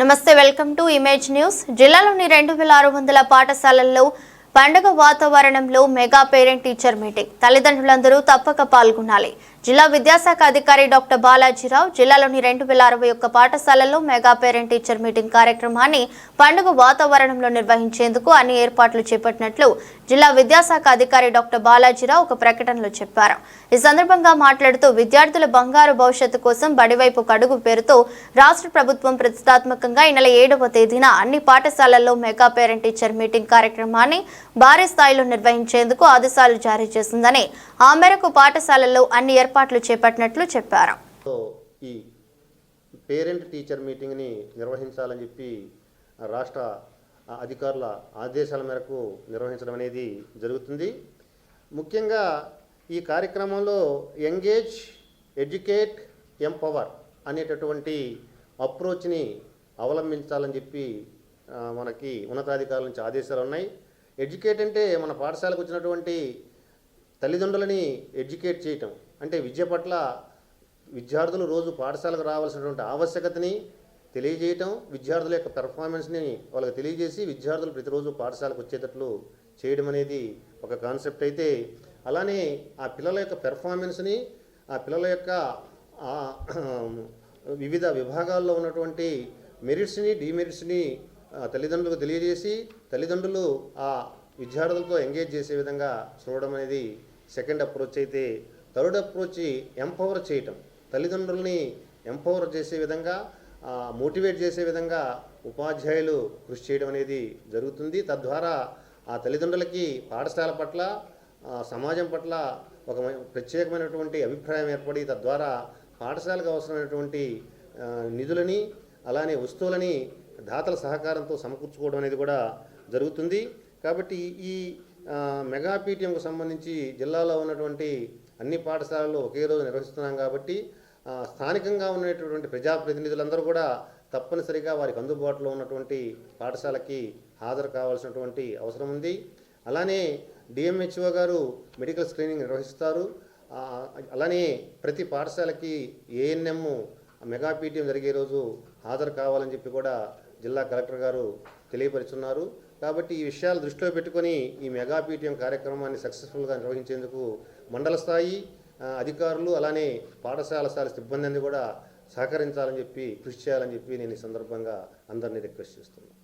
నమస్తే welcome to image news. జిల్లాలోని రెండు వేల ఆరు వందల పాఠశాలల్లో పండుగ వాతావరణంలో మెగా పేరెంట్ టీచర్ మీటింగ్. తల్లిదండ్రులందరూ తప్పక పాల్గొనాలి. జిల్లా విద్యాశాఖ అధికారి డాక్టర్ బాలాజీరావు జిల్లాలోని రెండు వేల అరవై ఒక్క పాఠశాలల్లో మెగా పేరెంట్ టీచర్ మీటింగ్ కార్యక్రమాన్ని పండుగ వాతావరణంలో నిర్వహించేందుకు అన్ని ఏర్పాట్లు చేపట్టినట్లు జిల్లా విద్యాశాఖ అధికారి డాక్టర్ బాలాజీరావు ఒక ప్రకటనలో చెప్పారు. ఈ సందర్భంగా మాట్లాడుతూ విద్యార్థుల బంగారు భవిష్యత్తు కోసం బడివైపు కడుగు పేరుతో రాష్ట్ర ప్రభుత్వం ప్రతిష్టాత్మకంగా ఈ నెల ఏడవ తేదీన అన్ని పాఠశాలల్లో మెగా పేరెంట్ టీచర్ మీటింగ్ కార్యక్రమాన్ని భారీ స్థాయిలో నిర్వహించేందుకు ఆదేశాలు జారీ చేసిందని ఆ మేరకు పాఠశాలల్లో అన్ని ఏర్పాట్లు చేపట్టినట్లు చెప్పారు. ఈ పేరెంట్ టీచర్ మీటింగ్ని నిర్వహించాలని చెప్పి రాష్ట్ర అధికారుల ఆదేశాల మేరకు నిర్వహించడం అనేది జరుగుతుంది. ముఖ్యంగా ఈ కార్యక్రమంలో ఎంగేజ్ ఎడ్యుకేట్ ఎంపవర్ అనేటటువంటి అప్రోచ్ని అవలంబించాలని చెప్పి మనకి ఉన్నతాధికారుల నుంచి ఆదేశాలు ఉన్నాయి. ఎడ్యుకేట్ అంటే మన పాఠశాలకు వచ్చినటువంటి తల్లిదండ్రులని ఎడ్యుకేట్ చేయటం. అంటే విద్య పట్ల విద్యార్థులు రోజు పాఠశాలకు రావాల్సినటువంటి ఆవశ్యకతని తెలియజేయటం విద్యార్థుల యొక్క పెర్ఫార్మెన్స్ని వాళ్ళకి తెలియజేసి విద్యార్థులు ప్రతిరోజు పాఠశాలకు వచ్చేటట్లు చేయడం అనేది ఒక కాన్సెప్ట్ అయితే. అలానే ఆ పిల్లల యొక్క పెర్ఫార్మెన్స్ని ఆ పిల్లల యొక్క వివిధ విభాగాల్లో ఉన్నటువంటి మెరిట్స్ని డిమెరిట్స్ని తల్లిదండ్రులకు తెలియజేసి తల్లిదండ్రులు ఆ విద్యార్థులతో ఎంగేజ్ చేసే విధంగా చూడడం అనేది సెకండ్ అప్రోచ్ అయితే థర్డ్ అప్రోచ్ ఎంపవర్ చేయటం. తల్లిదండ్రుల్ని ఎంపవర్ చేసే విధంగా మోటివేట్ చేసే విధంగా ఉపాధ్యాయులు కృషి చేయడం అనేది జరుగుతుంది. తద్వారా ఆ తల్లిదండ్రులకి పాఠశాల పట్ల సమాజం పట్ల ఒక ప్రత్యేకమైనటువంటి అభిప్రాయం ఏర్పడి తద్వారా పాఠశాలకు అవసరమైనటువంటి నిధులని అలానే వస్తువులని దాతల సహకారంతో సమకూర్చుకోవడం అనేది కూడా జరుగుతుంది. కాబట్టి ఈ ఆ, మెగా పీటీఎంకు సంబంధించి జిల్లాలో ఉన్నటువంటి అన్ని పాఠశాలలు ఒకే రోజు నిర్వహిస్తున్నాం కాబట్టి స్థానికంగా ఉన్నటువంటి ప్రజాప్రతినిధులందరూ కూడా తప్పనిసరిగా వారికి అందుబాటులో ఉన్నటువంటి పాఠశాలకి హాజరు కావాల్సినటువంటి అవసరం ఉంది. అలానే డిఎంహెచ్ఓ గారు మెడికల్ స్క్రీనింగ్ నిర్వహిస్తారు. అలానే ప్రతి పాఠశాలకి ఏఎన్ఎం మెగా పీటీఎం జరిగే రోజు హాజరు కావాలని చెప్పి కూడా జిల్లా కలెక్టర్ గారు తెలియపరుచున్నారు. కాబట్టి ఈ విషయాలు దృష్టిలో పెట్టుకొని ఈ మెగా పీటీఎం కార్యక్రమాన్ని సక్సెస్ఫుల్గా నిర్వహించేందుకు మండల స్థాయి అధికారులు అలానే పాఠశాల స్థాయి సిబ్బంది కూడా సహకరించాలని చెప్పి కృషి చేయాలని చెప్పి నేను ఈ సందర్భంగా అందరినీ రిక్వెస్ట్ చేస్తున్నాను.